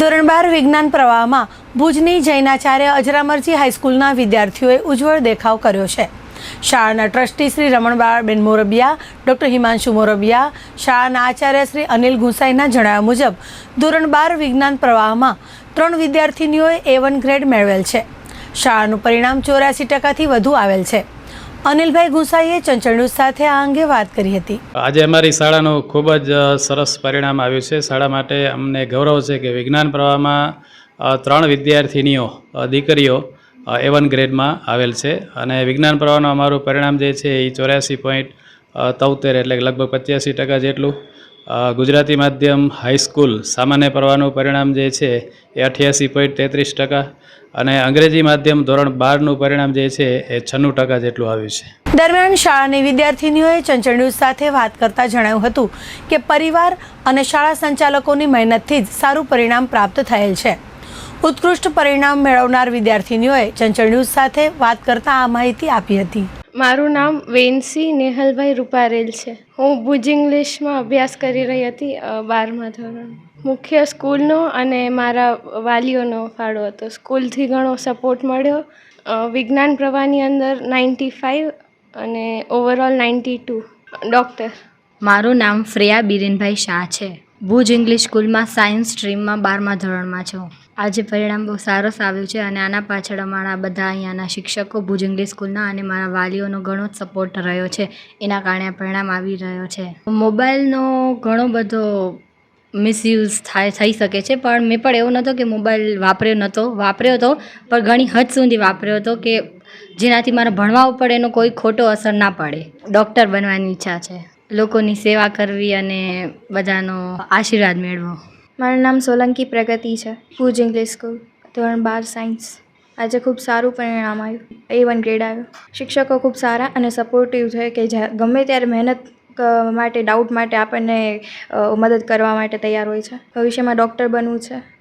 ધોરણ બાર વિજ્ઞાન પ્રવાહમાં ભુજની જૈનાચાર્ય અજરામરજી હાઈસ્કૂલના વિદ્યાર્થીઓએ ઉજ્જવળ દેખાવ કર્યો છે. શાળાના ટ્રસ્ટી શ્રી રમણબાળબેન મોરબિયા, ડૉક્ટર હિમાંશુ મોરબિયા, શાળાના આચાર્ય શ્રી અનિલ ગુંસાઈના જણાવ્યા મુજબ, ધોરણ બાર વિજ્ઞાન પ્રવાહમાં ત્રણ વિદ્યાર્થીનીઓએ એ વન ગ્રેડ મેળવેલ છે. શાળાનું પરિણામ ચોર્યાસી ટકાથી વધુ આવેલ છે. અનિલભાઈ ગુંસાઈએ ચંચળ સાથે આ અંગે વાત કરી હતી. આજે અમારી શાળાનું ખૂબ જ સરસ પરિણામ આવ્યું છે. શાળા માટે અમને ગૌરવ છે કે વિજ્ઞાન પ્રવાહમાં ત્રણ વિદ્યાર્થિનીઓ દીકરીઓ એ વન ગ્રેડમાં આવેલ છે. અને વિજ્ઞાન પ્રવાહનું અમારું પરિણામ જે છે એ ચોર્યાસી પોઈન્ટ તોતેર એટલે લગભગ પચ્યાસી ટકા જેટલું ગુજરાતી માધ્યમ હાઈસ્કૂલ સામાન્ય પ્રવાહનું પરિણામ જે છે એ અઠ્યાસી પોઈન્ટ તેત્રીસ ટકા અને અંગ્રેજી માધ્યમ ધોરણ બારનું પરિણામ જે છે એ છન્નું ટકા જેટલું આવ્યું છે. દરમિયાન શાળાની વિદ્યાર્થીનીઓએ ચંચળ ન્યૂઝ સાથે વાત કરતા જણાવ્યું હતું કે પરિવાર અને શાળા સંચાલકોની મહેનતથી જ સારું પરિણામ પ્રાપ્ત થયેલ છે. ઉત્કૃષ્ટ પરિણામ મેળવનાર વિદ્યાર્થીનીઓએ ચંચળ ન્યૂઝ સાથે વાત કરતા આ માહિતી આપી હતી. મારું નામ વેન્સી નેહલભાઈ રૂપારેલ છે. હું ભુજ ઇંગ્લિશમાં અભ્યાસ કરી રહી હતી બારમા ધોરણ. મુખ્ય સ્કૂલનો અને મારા વાલીઓનો ફાળો હતો. સ્કૂલથી ઘણો સપોર્ટ મળ્યો. વિજ્ઞાન પ્રવાહની અંદર નાઇન્ટી ફાઇવ અને ઓવરઓલ નાઇન્ટી ટુ. ડૉક્ટર. મારું નામ શ્રેયા બિરેનભાઈ શાહ છે. ભુજ ઇંગ્લિશ સ્કૂલમાં સાયન્સ સ્ટ્રીમમાં બારમા ધોરણમાં છું. આજે પરિણામ બહુ સરસ આવ્યું છે અને આના પાછળ અમારા બધા અહીંયાના શિક્ષકો ભુજ ઇંગ્લિશ સ્કૂલના અને મારા વાલીઓનો ઘણો જ સપોર્ટ રહ્યો છે. એના કારણે પરિણામ આવી રહ્યો છે. મોબાઈલનો ઘણો બધો મિસયુઝ થાય, થઈ શકે છે, પણ મેં પણ એવું નહોતો કે મોબાઈલ વાપર્યો નહોતો વાપર્યો હતો પણ ઘણી હદ સુધી વાપર્યો હતો કે જેનાથી મારા ભણવા ઉપર એનો કોઈ ખોટો અસર ના પડે. ડૉક્ટર બનવાની ઈચ્છા છે. લોકોની સેવા કરવી અને બધાનો આશીર્વાદ મેળવો. મારું નામ સોલંકી પ્રગતિ છે. ભુજ ઇંગ્લિશ સ્કૂલ ધોરણ બાર સાયન્સ આજે ખૂબ સારું પરિણામ આવ્યું. એ વન ગ્રેડ આવ્યો. શિક્ષકો ખૂબ સારા અને સપોર્ટિવ છે કે જ્યાં ગમે ત્યારે મહેનત માટે ડાઉટ માટે આપણને મદદ કરવા માટે તૈયાર હોય છે. ભવિષ્યમાં ડૉક્ટર બનવું છે.